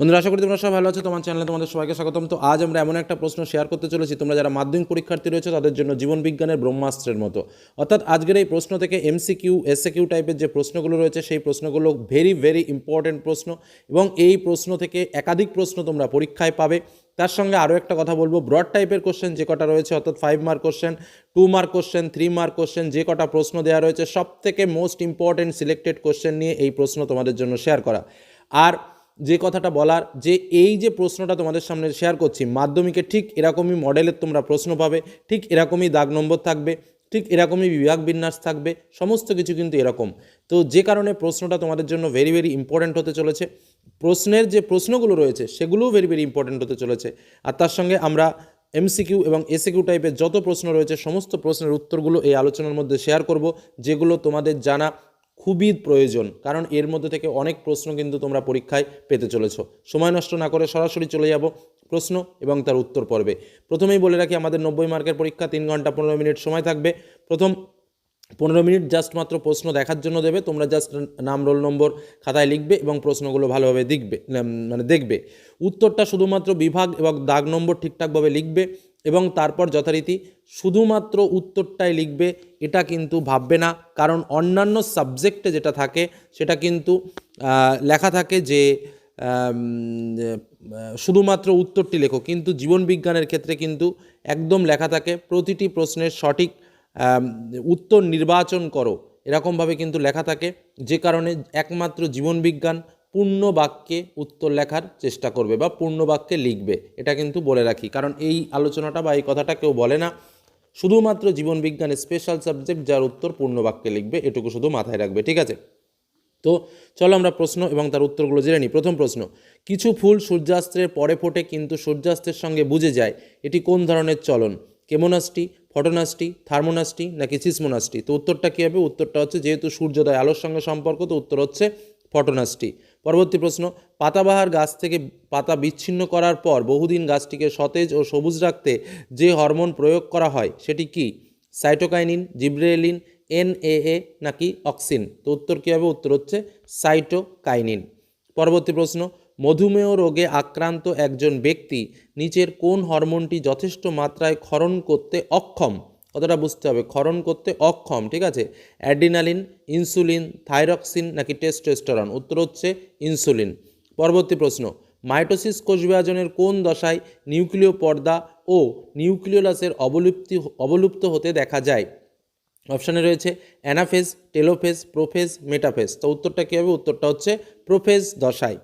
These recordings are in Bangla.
বন্ধুরা, আশা করি তোমরা সব ভালো আছো। তোমার চ্যানেলে তোমাদের সবাইকে স্বাগতম। তো আজ আমরা এমন একটা প্রশ্ন শেয়ার করতে চলেছি। তোমরা যারা মাধ্যমিক পরীক্ষার্থী রয়েছে, তাদের জন্য জীবন বিজ্ঞানের ব্রহ্মাস্ত্রের মতো। অর্থাৎ আজকের এই প্রশ্ন থেকে এমসিকিউ এসএ কিউ টাইপের যে প্রশ্নগুলো রয়েছে, সেই প্রশ্নগুলো ভেরি ভেরি ইম্পর্টেন্ট প্রশ্ন এবং এই প্রশ্ন থেকে একাধিক প্রশ্ন তোমরা পরীক্ষায় পাবে। তার সঙ্গে আরও একটা কথা বলব। ব্রড টাইপের কোশ্চেন যে কটা রয়েছে, অর্থাৎ five mark question two mark question three mark question যে কটা প্রশ্ন দেওয়া রয়েছে সব থেকে মোস্ট ইম্পর্টেন্ট সিলেক্টেড কোশ্চেন নিয়ে এই প্রশ্ন তোমাদের জন্য শেয়ার করা। আর যে কথাটা বলার, যে এই যে প্রশ্নটা তোমাদের সামনে শেয়ার করছি, মাধ্যমিকে ঠিক এরকমই মডেলের তোমরা প্রশ্ন পাবে, ঠিক এরকমই দাগ নম্বর থাকবে, ঠিক এরকমই বিভাগ বিন্যাস থাকবে, সমস্ত কিছু কিন্তু এরকম। তো যে কারণে প্রশ্নটা তোমাদের জন্য ভেরি ভেরি ইম্পর্ট্যান্ট হতে চলেছে। প্রশ্নের যে প্রশ্নগুলো রয়েছে, সেগুলোও ভেরি ভেরি ইম্পর্ট্যান্ট হতে চলেছে। আর তার সঙ্গে আমরা এমসিকিউ এবং এসিকিউ টাইপের যত প্রশ্ন রয়েছে, সমস্ত প্রশ্নের উত্তরগুলো এই আলোচনার মধ্যে শেয়ার করব, যেগুলো তোমাদের জানা খুবই প্রয়োজন, কারণ এর মধ্যে থেকে অনেক প্রশ্ন কিন্তু তোমরা পরীক্ষায় পেতে চলেছো। সময় নষ্ট না করে সরাসরি চলে যাব প্রশ্ন এবং তার উত্তর পর্বে। প্রথমেই বলে রাখি, আমাদের নব্বই মার্কের পরীক্ষা তিন ঘণ্টা পনেরো মিনিট সময় থাকবে। প্রথম পনেরো মিনিট জাস্ট মাত্র প্রশ্ন দেখার জন্য দেবে, তোমরা জাস্ট নাম রোল নম্বর খাতায় লিখবে এবং প্রশ্নগুলো ভালোভাবে দেখবে মানে দেখবে। উত্তরটা শুধুমাত্র বিভাগ এবং দাগ নম্বর ঠিকঠাকভাবে লিখবে এবং তারপর যথারীতি শুধুমাত্র উত্তরটাই লিখবে, এটা কিন্তু ভাববে না। কারণ অন্যান্য সাবজেক্টে যেটা থাকে, সেটা কিন্তু লেখা থাকে যে শুধুমাত্র উত্তরটি লেখো। কিন্তু জীবন বিজ্ঞানের ক্ষেত্রে কিন্তু একদম লেখা থাকে, প্রতিটি প্রশ্নের সঠিক উত্তর নির্বাচন করো। এরকমভাবে কিন্তু লেখা থাকে, যে কারণে একমাত্র জীবন বিজ্ঞান পূর্ণ বাক্যে উত্তর লেখার চেষ্টা করবে বা পূর্ণ বাক্যে লিখবে। এটা কিন্তু বলে রাখি। কারণ এই আলোচনাটা বা এই কথাটা কেউ বলে না। শুধুমাত্র জীবনবিজ্ঞানের স্পেশাল সাবজেক্ট যার উত্তর পূর্ণ বাক্যে লিখবে, এটুকু শুধু মাথায় রাখবে, ঠিক আছে? তো চলো আমরা প্রশ্ন এবং তার উত্তরগুলো জেনে নিই। প্রথম প্রশ্ন, কিছু ফুল সূর্যাস্তের পরে ফোটে কিন্তু সূর্যাস্তের সঙ্গে বুঝে যায়। এটি কোন ধরনের চলন? কেমোনাস্টি, ফটোনাস্টি, থার্মোনাস্টি নাকি সিসমোনাস্টি? তো উত্তরটা কী হবে? উত্তরটা হচ্ছে যেহেতু সূর্যোদয় আলোর সঙ্গে সম্পর্ক, তো উত্তর হচ্ছে ফটোনাস্টি। পরবর্তী প্রশ্ন, পাতাবাহার গাছ থেকে পাতা বিচ্ছিন্ন করার পর বহুদিন গাছটিকে সতেজ ও সবুজ রাখতে যে হরমোন প্রয়োগ করা হয় সেটি কি? সাইটোকাইনিন, জিব্রেলিন, এনএএ নাকি অক্সিন? তো উত্তর কী হবে? উত্তর হচ্ছে সাইটোকাইনিন। পরবর্তী প্রশ্ন, মধুমেহ রোগে আক্রান্ত একজন ব্যক্তি নিচের কোন হরমোনটি যথেষ্ট মাত্রায় ক্ষরণ করতে অক্ষম? কতটা বুঝতে হবে। ক্ষরণ করতে অক্ষম, ঠিক আছে? অ্যাডিনালিন ইনসুলিন, থাইরক্সিন নাকি টেস্টোস্টেরন? উত্তর হচ্ছে ইনসুলিন। পরবর্তী প্রশ্ন, মাইটোসিস কোষ বিভাজনের কোন দশায় নিউক্লিয় পর্দা ও নিউক্লিওলাসের অবলুপ্তি, অবলুপ্ত হতে দেখা যায়? অপশানে রয়েছে অ্যানাফেজ, টেলোফেজ, প্রোফেজ, মেটাফেজ। তো উত্তরটা কী হবে? উত্তরটা হচ্ছে প্রোফেজ দশায়।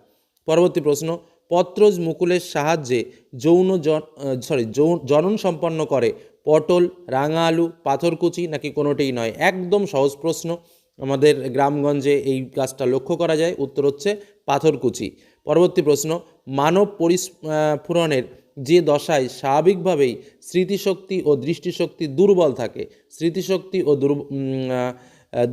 পরবর্তী প্রশ্ন, পত্রজ মুকুলের সাহায্যে যৌন জন সরি জনন সম্পন্ন করে পটল, রাঙা আলু পাথরকুচি নাকি কোনোটিই নয়? একদম সহজ প্রশ্ন। আমাদের গ্রামগঞ্জে এই কাজটা লক্ষ্য করা যায়। উত্তর হচ্ছে পাথরকুচি পরবর্তী প্রশ্ন, মানব পরিস্ফুরণের যে দশায় স্বাভাবিকভাবেই স্মৃতিশক্তি ও দৃষ্টিশক্তি দুর্বল থাকে, স্মৃতিশক্তি ও দুর্ব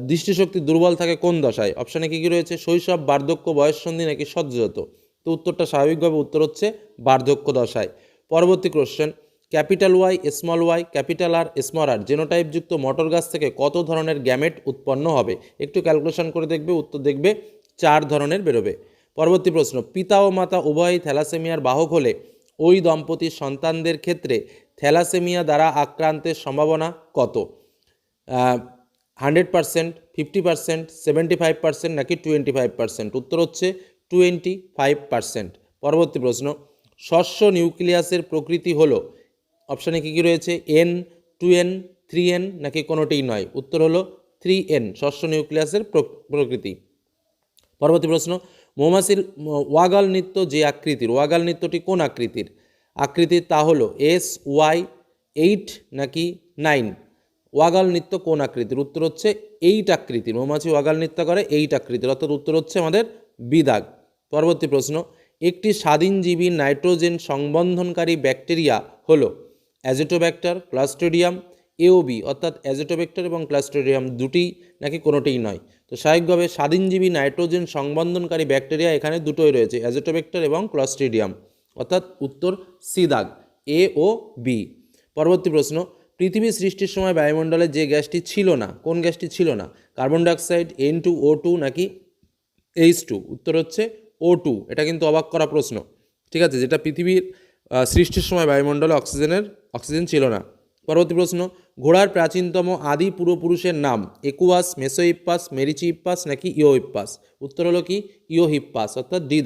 দৃষ্টিশক্তি দুর্বল থাকে কোন দশায়? অপশানে কী কী রয়েছে? শৈশব, বার্ধক্য, বয়ঃসন্ধি নাকি সদ্যজাত? তো উত্তরটা স্বাভাবিকভাবে উত্তর হচ্ছে বার্ধক্য দশায়। পরবর্তী question capital Y, small Y, capital R, small R জেনোটাইপযুক্ত মটর গাছ থেকে কত ধরনের গ্যামেট উৎপন্ন হবে? একটু ক্যালকুলেশন করে দেখবে, উত্তর দেখবে, চার ধরনের বেরোবে। পরবর্তী প্রশ্ন, পিতা ও মাতা উভয়ই থ্যালাসেমিয়ার বাহক হলে ওই দম্পতির সন্তানদের ক্ষেত্রে থ্যালাসেমিয়া দ্বারা আক্রান্তের সম্ভাবনা কত? Hundred percent fifty percent seventy five percent নাকি টোয়েন্টি ফাইভ পার্সেন্ট উত্তর হচ্ছে টোয়েন্টি ফাইভ পার্সেন্ট পরবর্তী প্রশ্ন, শস্য নিউক্লিয়াসের প্রকৃতি হলো অপশানে কী কী রয়েছে? N two N three N নাকি কোনোটিই নয়? উত্তর হলো থ্রি এন শস্য নিউক্লিয়াসের প্র- প্রকৃতি। পরবর্তী প্রশ্ন, মৌমাছির ওয়াগাল নৃত্য যে আকৃতির? ওয়াগাল নৃত্যটি কোন আকৃতির? আকৃতির তা হলো এস ওয়াই এইট নাকি নাইন ওয়াগাল নৃত্য কোন আকৃতির? উত্তর হচ্ছে এইট আকৃতির মৌমাছি ওয়াগাল নৃত্য করে এইট আকৃতির। অর্থাৎ উত্তর হচ্ছে আমাদের বিদাগ। পরবর্তী প্রশ্ন, একটি স্বাধীনজীবী নাইট্রোজেন সংবন্ধনকারী ব্যাকটেরিয়া হলো অ্যাজেটোব্যাক্টার ক্লাস্ট্রিডিয়াম এওবি অর্থাৎ অ্যাজেটোব্যাক্টার এবং ক্লাস্ট্রিডিয়াম দুটি নাকি কোনোটিই নয়। তো স্বাভাবিকভাবে স্বাধীনজীবী নাইট্রোজেন সংবন্ধনকারী ব্যাকটেরিয়া এখানে দুটোই রয়েছে, অ্যাজেটোব্যাক্টার এবং ক্লাস্ট্রিডিয়াম অর্থাৎ উত্তর সি দাগ এ ও বি পরবর্তী প্রশ্ন, পৃথিবী সৃষ্টির সময় বায়ুমণ্ডলে যে গ্যাসটি ছিল না, কোন গ্যাসটি ছিল না? Carbon dioxide N two O two নাকি এইচ টু উত্তর হচ্ছে ও টু এটা কিন্তু অবাক করা প্রশ্ন। ঠিক আছে, যেটা পৃথিবীর সৃষ্টির সময় বায়ুমণ্ডলে অক্সিজেনের, অক্সিজেন ছিল না। পরবর্তী প্রশ্ন, ঘোড়ার প্রাচীনতম আদি পূর্বপুরুষের নাম একুয়াস, মেসোইপ্পাস, মেরিচিপ্পাস নাকি ইওহিপ্পাস উত্তর হলো কি? ইওহিপ্পাস অর্থাৎ ডি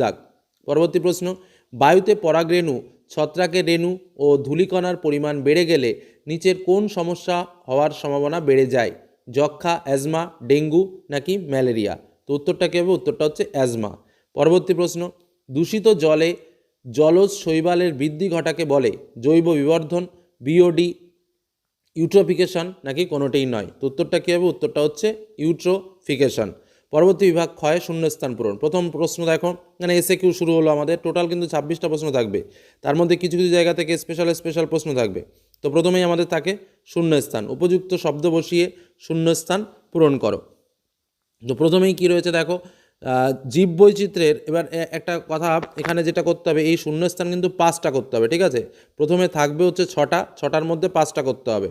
পরবর্তী প্রশ্ন, বায়ুতে পরাগরেণু ছত্রাকের রেণু ও ধূলিকণার পরিমাণ বেড়ে গেলে নিচের কোন সমস্যা হওয়ার সম্ভাবনা বেড়ে যায়? যক্ষা অ্যাজমা, ডেঙ্গু নাকি ম্যালেরিয়া? তো উত্তরটা কী হবে? উত্তরটা হচ্ছে অ্যাজমা। পরবর্তী প্রশ্ন, দূষিত জলে জলজ শৈবালের বৃদ্ধি ঘটাকে বলে জৈব বিবর্ধন বিওডি ইউট্রোফিকেশন নাকি কোনোটাই নয়। তো উত্তরটা কী হবে? উত্তরটা হচ্ছে ইউট্রোফিকেশন। পরবর্তী বিভাগ ক্ষয় শূন্যস্থান পূরণ। প্রথম প্রশ্ন দেখো। মানে এসে কিউ শুরু হলো আমাদের। টোটাল কিন্তু ছাব্বিশটা প্রশ্ন থাকবে। তার মধ্যে কিছু কিছু জায়গা থেকে স্পেশাল স্পেশাল প্রশ্ন থাকবে। তো প্রথমেই আমাদের থাকে শূন্যস্থান। উপযুক্ত শব্দ বসিয়ে শূন্যস্থান পূরণ করো। তো প্রথমেই কি রয়েছে দেখো? জীব বৈচিত্র্যের এবার একটা কথা, এখানে যেটা করতে হবে, এই শূন্যস্থান কিন্তু পাঁচটা করতে হবে, ঠিক আছে? প্রথমে থাকবে হচ্ছে ছটা, ছটার মধ্যে পাঁচটা করতে হবে।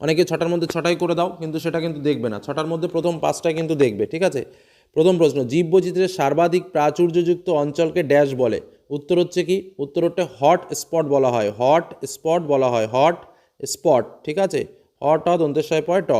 অনেকে ছটার মধ্যে ছটাই করে দাও, কিন্তু সেটা কিন্তু দেখবে না। ছটার মধ্যে প্রথম পাঁচটাই কিন্তু দেখবে, ঠিক আছে? প্রথম প্রশ্ন জীব বৈচিত্র্যের সর্বাধিক প্রাচুর্যযুক্ত অঞ্চলকে ড্যাশ বলে। উত্তর হচ্ছে কি? উত্তর হচ্ছে হট স্পট বলা হয়, হট স্পট বলা হয়, হট স্পট, ঠিক আছে? হট হ দন্তেশ্বয় পয়, ট।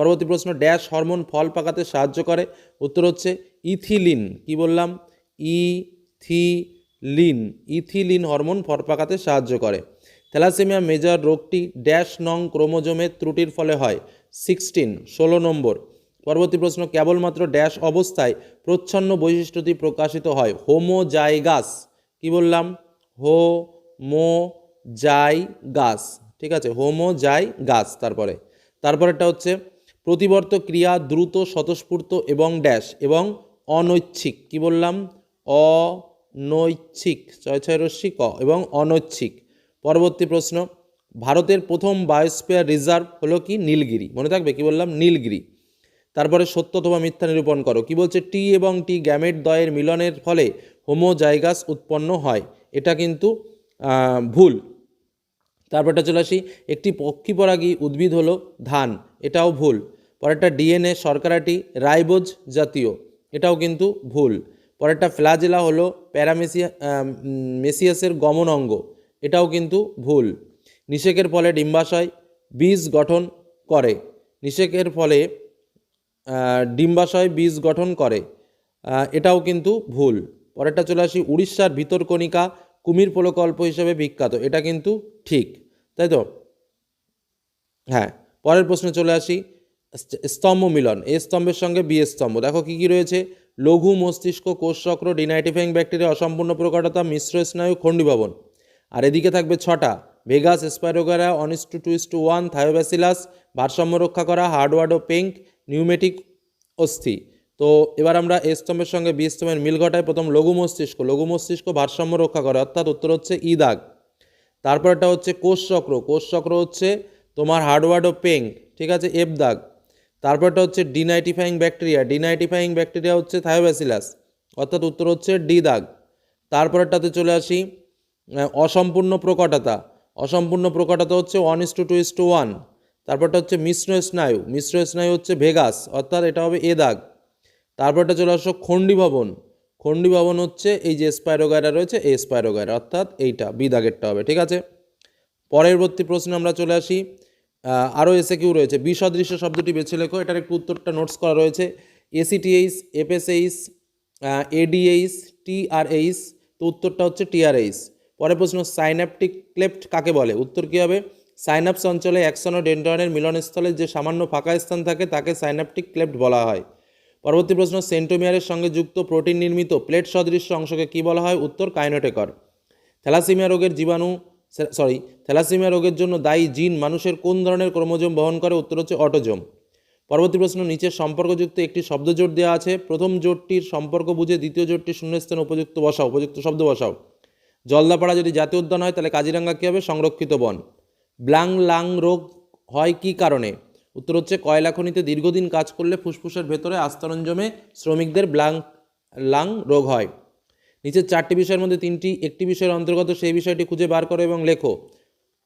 পরবর্তী প্রশ্ন, ড্যাশ হরমোন ফল পাকাতে সাহায্য করে? উত্তর হচ্ছে ইথিলিন। কি বললাম? ইথিলিন। ইথিলিন হরমোন ফল পাকাতে সাহায্য করে। থ্যালাসেমিয়া মেজর রোগটি ড্যাশ নং ক্রোমোজোমের ত্রুটির ফলে হয়। সিক্সটিন, ষোলো নম্বর। পরবর্তী প্রশ্ন, কেবলমাত্র ড্যাশ অবস্থায় প্রচ্ছন্ন বৈশিষ্ট্যটি প্রকাশিত হয়? হোমোজাইগাস। কি বললাম? হো মো জাই গাছ ঠিক আছে হোমো জাই গাছ তারপরে। তারপরেরটা হচ্ছে প্রতিবর্ত ক্রিয়া দ্রুত, স্বতঃস্ফূর্ত এবং ড্যাশ এবং অনৈচ্ছিক। কি বললাম? অনৈচ্ছিক। ছয় ছয় রশ্মি, ক এবং অনৈচ্ছিক। পরবর্তী প্রশ্ন, ভারতের প্রথম বায়োস্ফিয়ার রিজার্ভ হলো কি? নীলগিরি। মনে থাকবে? কি বললাম? নীলগিরি। তারপরে সত্য অথবা মিথ্যা নিরূপণ করো। কি বলছে? টি এবং টি গ্যামেট দয়ের মিলনের ফলে হোমোজাইগাস উৎপন্ন হয়। এটা কিন্তু ভুল। তারপরটা চলে আসি, একটি পক্ষীপরাগী উদ্ভিদ হলো ধান, এটাও ভুল। পরেরটা ডিএনএ শর্করাটি রাইবোজ জাতীয়, এটাও কিন্তু ভুল। পরেরটা ফ্লাজেলা হলো প্যারামেসিয়া মেসিয়াসের গমন অঙ্গ, এটাও কিন্তু ভুল। নিষেকের ফলে ডিম্বাশয় বীজ গঠন করে, নিষেকের ফলে ডিম্বাশয় বীজ গঠন করে এটাও কিন্তু ভুল। পরেরটা চলে আসি, উড়িষ্যার ভিতরকণিকা কুমির প্রকল্প হিসেবে বিখ্যাত, এটা কিন্তু ঠিক। তাই তো? হ্যাঁ পরের প্রশ্নে চলে আসি। স্তম্ভ মিলন এ স্তম্ভের সঙ্গে বি স্তম্ভ। দেখো কি কি রয়েছে? লঘু মস্তিষ্ক, কোষচক্র ডিনাইটিফাইং ব্যাকটেরিয়া, অসম্পূর্ণ প্রকটতা মিশ্র স্নায়ু, খণ্ডিভবন। আর এদিকে থাকবে ছটা, ভেগাস, spirogyra Anis two two two one thiobacillus ভারসাম্য রক্ষা করা, হার্ডওয়ার্ড ও পেঙ্ক, নিউমেটিক অস্থি। তো এবার আমরা এ স্তম্ভের সঙ্গে বি স্তম্ভের মিল ঘটায় প্রথম লঘু মস্তিষ্ক লঘু মস্তিষ্ক ভারসাম্য রক্ষা করে, অর্থাৎ উত্তর হচ্ছে ই দাগ। তারপরটা হচ্ছে কোষচক্র কোষচক্র হচ্ছে তোমার হার্ডওয়ার্ড ও পেং, ঠিক আছে, এফ দাগ। তারপরটা হচ্ছে ডিনাইটিফাইং ব্যাকটেরিয়া। ডিনাইটিফাইং ব্যাকটেরিয়া হচ্ছে থায়োব্যাসিলাস অর্থাৎ উত্তর হচ্ছে ডি দাগ। তারপরেরটাতে চলে আসি অসম্পূর্ণ প্রকটতা। অসম্পূর্ণ প্রকটতা হচ্ছে one is two two is two one তারপরটা হচ্ছে মিশ্র স্নায়ু। মিশ্র স্নায়ু হচ্ছে ভেগাস, অর্থাৎ এটা হবে এ দাগ। তারপরটা চলে আসো খণ্ডী ভবন খণ্ডী ভবন হচ্ছে এই যে স্পাইরোগায়রা রয়েছে, এই স্পাইরোগায়রা অর্থাৎ এইটা, বি হবে, ঠিক আছে? পরবর্তী প্রশ্নে আমরা চলে আসি। আরও এসে কিউ রয়েছে। বিসদৃশ্য শব্দটি বেছে লেখো, এটার একটু উত্তরটা নোটস করা রয়েছে। এসিটিএইচ এফএসএইচ এডিএইচ টিআরএইচ তো উত্তরটা হচ্ছে টিআরএইচ পরের প্রশ্ন সাইন্যাপটিক ক্লেপ্ট কাকে বলে? উত্তর কী হবে? সাইনাপস অঞ্চলে অ্যাক্সন ও ডেন্ড্রনের মিলনস্থলে যে সামান্য ফাঁকা স্থান থাকে, তাকে সাইন্যাপটিক ক্লেপ্ট বলা হয়। পরবর্তী প্রশ্ন, সেন্টোমিয়ারের সঙ্গে যুক্ত প্রোটিন নির্মিত প্লেট সদৃশ্য অংশকে কী বলা হয়? উত্তর, কাইনোটেকর। থ্যালাসিমিয়া রোগের জীবাণু সরি, থ্যালাসিমিয়া রোগের জন্য দায়ী জিন মানুষের কোন ধরনের ক্রোমোজোম বহন করে? উত্তর হচ্ছে অটোজোম। পরবর্তী প্রশ্ন নিচের সম্পর্কযুক্ত একটি শব্দ জোট দেওয়া আছে। প্রথম জোটটির সম্পর্ক বুঝে দ্বিতীয় জোটটি শূন্যস্থানে উপযুক্ত বসাও, উপযুক্ত শব্দ বসাও। জলদাপাড়া যদি জাতীয় উদ্যান হয়, তাহলে কাজিরাঙ্গা কী হবে? সংরক্ষিত বন। ব্লাং লাং রোগ হয় কী কারণে? উত্তর হচ্ছে কয়লা খনিতে দীর্ঘদিন কাজ করলে ফুসফুসের ভেতরে আস্তরণ জমে শ্রমিকদের ব্লাং, লাং রোগ হয়। নিচের চারটি বিষয়ের মধ্যে তিনটি, একটি বিষয়ের অন্তর্গত সেই বিষয়টি খুঁজে বার করো এবং লেখো।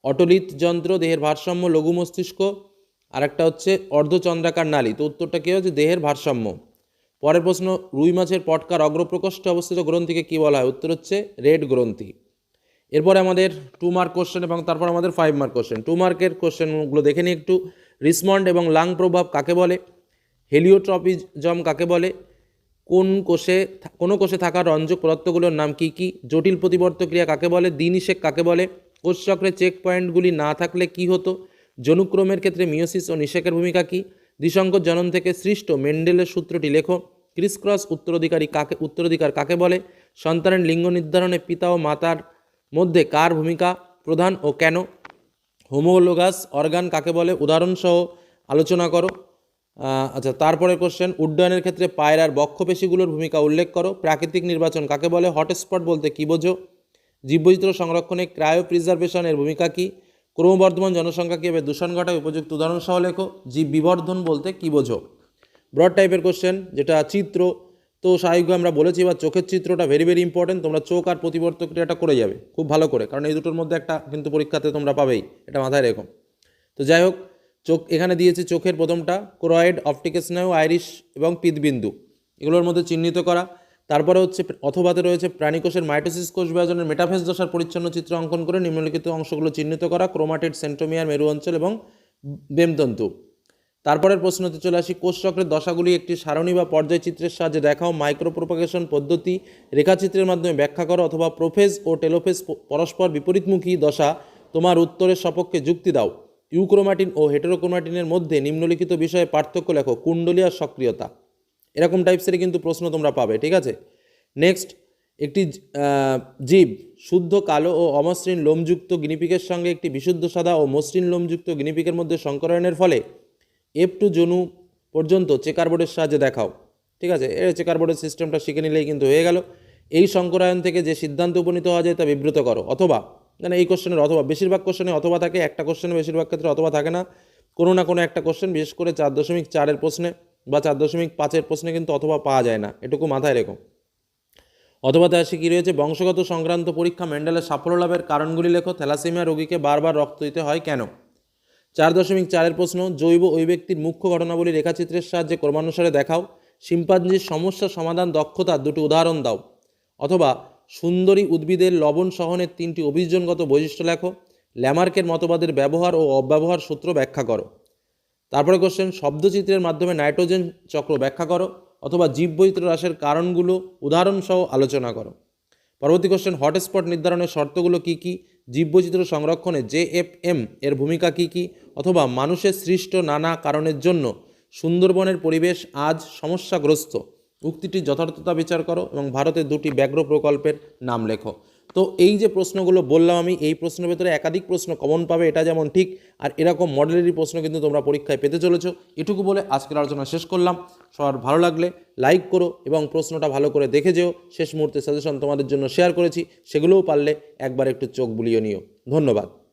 অটলিত যন্ত্র, দেহের ভারসাম্য, লঘু মস্তিষ্ক আর একটা হচ্ছে অর্ধচন্দ্রাকার নালী। তো উত্তরটা কী হচ্ছে দেহের ভারসাম্য। পরের প্রশ্ন, রুই মাছের পটকার অগ্রপ্রকোষ্ঠে অবস্থিত গ্রন্থিকে কী বলা হয়? উত্তর হচ্ছে রেড গ্রন্থি। এরপরে আমাদের টু মার্ক কোশ্চেন এবং তারপর আমাদের ফাইভ মার্ক কোশ্চেন টু মার্কের কোশ্চেনগুলো দেখে নিই একটু। রিসমন্ড এবং লাং প্রভাব কাকে বলে? হেলিওট্রপিজম কাকে বলে? কোন কোষে কোনো কোষে থাকা রঞ্জক পদার্থগুলোর নাম কি কি? জটিল প্রতিবর্ত ক্রিয়া কাকে বলে? দিনিশেক কাকে বলে? কোষচক্রে চেক পয়েন্টগুলি না থাকলে কি হতো? জনুক্রমের ক্ষেত্রে মিওসিস ও নিষেকের ভূমিকা কী? দ্বিসংকর জনন থেকে সৃষ্ট মেন্ডেলের সূত্রটি লেখো। ক্রিসক্রস উত্তরাধিকারী কাকে উত্তরাধিকার কাকে বলে? সন্তানের লিঙ্গ নির্ধারণে পিতা ও মাতার মধ্যে কার ভূমিকা প্রধান ও কেন? হোমোলোগাস অর্গান কাকে বলে? উদাহরণসহ আলোচনা করো। আচ্ছা তারপরে কোশ্চেন উড্ডয়নের ক্ষেত্রে পায়রার বক্ষপেশিগুলোর ভূমিকা উল্লেখ করো। প্রাকৃতিক নির্বাচন কাকে বলে? হটস্পট বলতে কী বোঝো? জীববৈচিত্র্য সংরক্ষণে ক্রায়ো প্রিজার্ভেশনের ভূমিকা কী? ক্রমবর্ধমান জনসংখ্যা কীভাবে দূষণ ঘটায়? উপযুক্ত উদাহরণসহ লেখো। জীব বিবর্ধন বলতে কী বোঝো? ব্রড টাইপের কোশ্চেন যেটা চিত্র তো স্বাভাবিকভাবে আমরা বলেছি বা চোখের চিত্রটা ভেরি ভেরি ইম্পর্টেন্ট তোমরা চোখ আর প্রতিবর্ত ক্রিয়াটা করে যাবে, খুব ভালো করে, কারণ এই দুটোর মধ্যে একটা কিন্তু পরীক্ষাতে তোমরা পাবেই, এটা মাথায় রেখো। তো যাই হোক, চোখ, এখানে দিয়েছে চোখের প্রথমটা ক্রয়েড অপটিক স্নায়ু আইরিশ এবং পিতবিন্দু এগুলোর মধ্যে চিহ্নিত করা। তারপরে হচ্ছে, অথবাতে রয়েছে প্রাণীকোষের মাইটোসিস কোষ বিভাজনের মেটাফেজ দশার পরিচ্ছন্ন চিত্র অঙ্কন করে নিম্নলিখিত অংশগুলো চিহ্নিত করা, ক্রোমাটেড সেন্টোমিয়ার মেরু অঞ্চল এবং বেমতন্তু। তারপরের প্রশ্নতে চলে আসি। কোষচক্রের দশাগুলি একটি সারণী বা পর্যায় চিত্রের সাহায্যে দেখাও। মাইক্রোপ্রোপাগেশন পদ্ধতি রেখাচিত্রের মাধ্যমে ব্যাখ্যা করো অথবা প্রোফেজ ও টেলোফেজ পরস্পর বিপরীতমুখী দশা তোমার উত্তরের সপক্ষে যুক্তি দাও। ইউক্রোমাটিন ও হেটেরোক্রোমাটিনের মধ্যে নিম্নলিখিত বিষয়ে পার্থক্য লেখো কুণ্ডলী আর সক্রিয়তা। এরকম টাইপসেরই কিন্তু প্রশ্ন তোমরা পাবে, ঠিক আছে? নেক্সট একটি জীব, শুদ্ধ, কালো ও অমসৃণ লোমযুক্ত গিনিপিকের সঙ্গে একটি বিশুদ্ধ সাদা ও মসৃণ লোমযুক্ত গিনিপিকের মধ্যে সংকরণের ফলে এফ টু জনু পর্যন্ত চেকার বোর্ডের সাহায্যে দেখাও। ঠিক আছে? এর চেকার বোর্ডের সিস্টেমটা শিখে নিলেই কিন্তু হয়ে গেল। এই সংকরায়ন থেকে যে সিদ্ধান্তে উপনীত হওয়া যায় তা বিব্রত করো। অথবা মানে এই কোশ্চেনের অথবা, বেশিরভাগ কোশ্চেনে অথবা থাকে, একটা কোশ্চেনে বেশিরভাগ ক্ষেত্রে অথবা থাকে না। কোনো না কোনো একটা কোশ্চেন বিশেষ করে চার দশমিক চারের প্রশ্নে বা চার দশমিক পাঁচের প্রশ্নে কিন্তু অথবা পাওয়া যায় না। এটুকু মাথায় রেখো। অথবাতে আসে কী রয়েছে? বংশগত সংক্রান্ত পরীক্ষা মেন্ডেলের সাফল্য লাভের কারণগুলি লেখো। থ্যালাসেমিয়া রোগীকে বারবার রক্ত দিতে হয় কেন? চার দশমিক চারের প্রশ্ন, জৈব ওই ব্যক্তির মুখ্য ঘটনাবলী রেখাচিত্রের সাহায্যে ক্রমানুসারে দেখাও। শিম্পাঞ্জির সমস্যা সমাধান দক্ষতার দুটি উদাহরণ দাও। অথবা সুন্দরী উদ্ভিদের লবণ সহনের তিনটি অভিযোজনগত বৈশিষ্ট্য লেখো। ল্যামার্কের মতবাদের ব্যবহার ও অব্যবহার সূত্র ব্যাখ্যা করো। তারপরে কোশ্চেন শব্দচিত্রের মাধ্যমে নাইট্রোজেন চক্র ব্যাখ্যা করো। অথবা জীববৈচিত্র্য হ্রাসের কারণগুলো উদাহরণসহ আলোচনা করো। পরবর্তী কোশ্চেন হটস্পট নির্ধারণের শর্তগুলো কী কী? জীববৈচিত্র্য সংরক্ষণে জে এফ এম এর ভূমিকা কী কী অথবা মানুষের সৃষ্ট নানা কারণের জন্য সুন্দরবনের পরিবেশ আজ সমস্যাগ্রস্ত? উক্তিটির যথার্থতা বিচার করো এবং ভারতের দুটি ব্যাঘ্র প্রকল্পের নাম লেখো। তো এই যে প্রশ্নগুলো বললাম আমি, এই প্রশ্নের ভেতরে একাধিক প্রশ্ন কমন পাবে, এটা যেমন ঠিক, আর এরকম মডেলেরই প্রশ্ন কিন্তু তোমরা পরীক্ষায় পেতে চলেছো। এটুকু বলে আজকের আলোচনা শেষ করলাম। সবার ভালো লাগলে লাইক করো এবং প্রশ্নটা ভালো করে দেখে যেও। শেষ মুহূর্তে সাজেশন তোমাদের জন্য শেয়ার করেছি, সেগুলোও পারলে একবার একটু চোখ বুলিয়ে নিও। ধন্যবাদ।